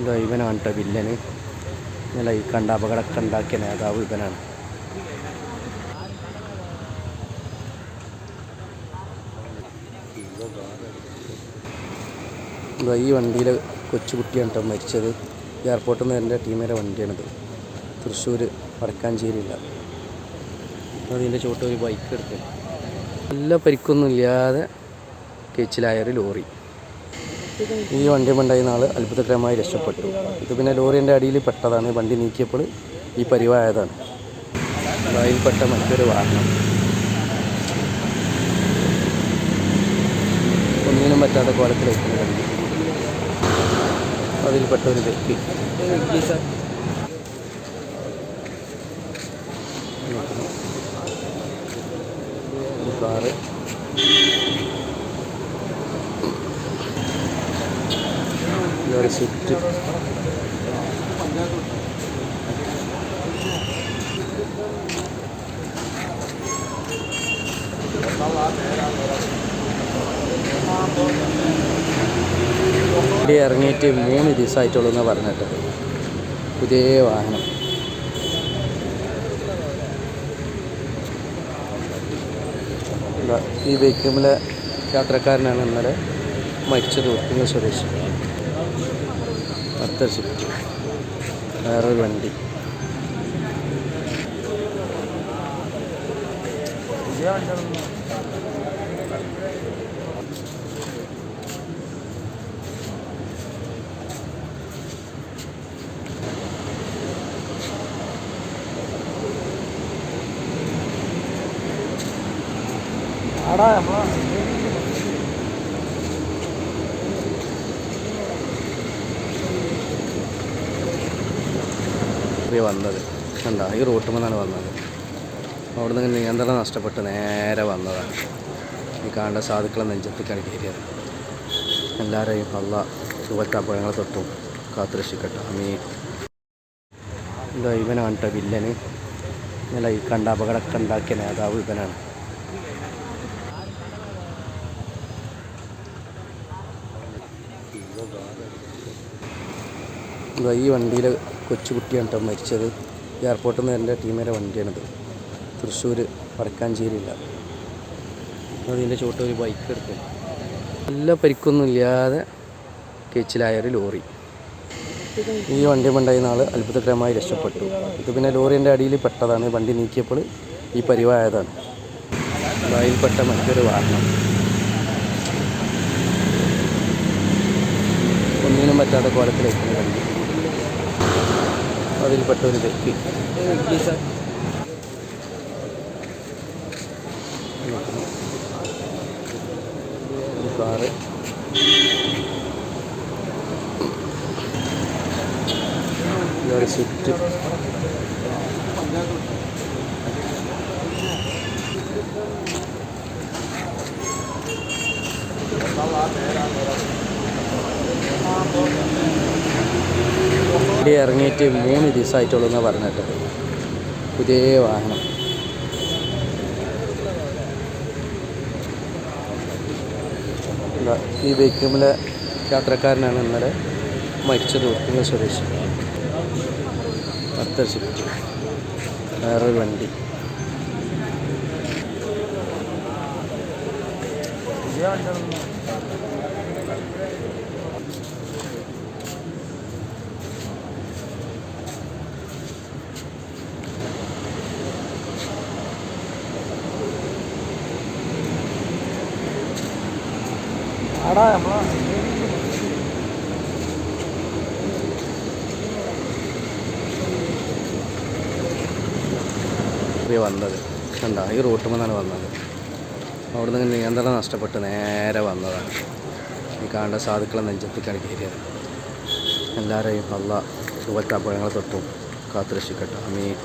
ഇതാ ഇവനാണ് കേട്ടോ വില്ലന്. ഇന്നലെ ഈ കണ്ട അപകടമൊക്കെ ഉണ്ടാക്കിയ നേതാവ് ഇവനാണ്. ഇതാ ഈ വണ്ടിയിൽ കൊച്ചുകുട്ടിയാണ് കേട്ടോ മരിച്ചത്. എയർപോർട്ടിൽ നിന്ന് എന്റെ ടീമിന്റെ വണ്ടിയാണിത്. തൃശ്ശൂർ വടക്കാഞ്ചേരിയില്ല അതിന്റെ ചോട്ട് ഒരു ബൈക്ക് എടുക്കും നല്ല പരിക്കൊന്നും ഇല്ലാതെ കേച്ചിലായൊരു ലോറി. ഈ വണ്ടി ഉണ്ടായിരുന്ന ആൾ അത്ഭുതകരമായി രക്ഷപ്പെട്ടു. ഇത് പിന്നെ ലോറിന്റെ അടിയിൽ പെട്ടതാണ്. വണ്ടി നീക്കിയപ്പോൾ ഈ പരിവായതാണ്. അതിൽപ്പെട്ട മറ്റൊരു വാഹനം. ഒന്നിനും പറ്റാത്ത കോലത്തിലേക്ക് അതിൽപ്പെട്ട ഒരു വ്യക്തി. കാറ് ഒരു സ്വിഫ്റ്റ് ഇവിടെ ഇറങ്ങിയിട്ട് മൂന്ന് ദിവസമായിട്ടുള്ളൂ എന്ന് പറഞ്ഞിട്ട്. പുതിയ വാഹനം. ഈ ബൈക്കിലെ യാത്രക്കാരനാണ് ഇന്നലെ മരിച്ചത് ഉറപ്പിങ്ങ സ്വദേശി അടുത്ത ഷിഫ്റ്റ് വേറൊരു വണ്ടി. ഇവർ വന്നത്. കണ്ടോ? ഈ റൂട്ടിൽ നിന്നാണ് വന്നത്. അവിടെ നിന്ന് നിയന്ത്രണം നഷ്ടപ്പെട്ട് നേരെ വന്നതാണ്. ഈ കാണേണ്ട സാധുക്കളെ നെഞ്ചത്തേക്കാണ് കയറിയത് എല്ലാവരെയും നല്ല ചുവത്ത അപകടങ്ങളെ തൊട്ടും കാത്തുരക്ഷിക്കട്ടെ. അമീൻ ഇതാ ഇവനാണ് കേട്ടോ വില്ലന്. ഇന്നലെ ഈ കണ്ട അപകടമൊക്കെ ഉണ്ടാക്കിയ നേതാവ് ഇവനാണ്. ഈ വണ്ടിയിൽ കൊച്ചുകുട്ടിയാണ് കേട്ടോ മരിച്ചത്. എയർപോർട്ടിൽ നിന്ന് എന്റെ ടീമിന്റെ വണ്ടിയാണിത്. തൃശ്ശൂർ വടക്കാഞ്ചേരിയില്ല. അതിന്റെ ചോട്ട് ഒരു ബൈക്ക് എടുക്കും നല്ല പരിക്കൊന്നും ഇല്ലാതെ കേച്ചിലായ ഒരു ലോറി. ഈ വണ്ടി ഉണ്ടായിരുന്ന ആൾ അത്ഭുതകരമായി രക്ഷപ്പെട്ടു. ഇത് പിന്നെ ലോറിന്റെ അടിയിൽ പെട്ടതാണ്. വണ്ടി നീക്കിയപ്പോൾ ഈ പരിവായതാണ്. അതിൽപ്പെട്ട മറ്റൊരു വാഹനം. ഒന്നിനും പറ്റാത്ത കോലത്തിലേക്ക് വണ്ടി. അതിൽപ്പെട്ട ഒരു വ്യക്തി. കാറ്. ഒരു സ്വിഫ്റ്റ്. ഇവിടെ ഇറങ്ങിയിട്ട് മൂന്ന് ദിവസമായിട്ടുള്ളൂ എന്ന് പറഞ്ഞിട്ട് പുതിയ വാഹനം. ഈ ബൈക്കിലെ യാത്രക്കാരനാണ് ഇന്നലെ മരിച്ചത് ഒത്തിരി സ്വദേശി അടുത്ത ഷിഫ്റ്റ് വേറൊരു വണ്ടി. വന്നത്. കണ്ട? ഈ റൂട്ടിൽ നിന്നാണ് വന്നത്. അവിടെ നിന്ന് നിയന്ത്രണം നഷ്ടപ്പെട്ട് നേരെ വന്നതാണ്. ഈ കാണേണ്ട സാധുക്കളെ നെഞ്ചത്തേക്കാണ് കയറിയത്. എല്ലാവരെയും പള്ള അപകടങ്ങളെ തൊട്ടും. കാത്തുരക്ഷിക്കട്ടെ. അമീൻ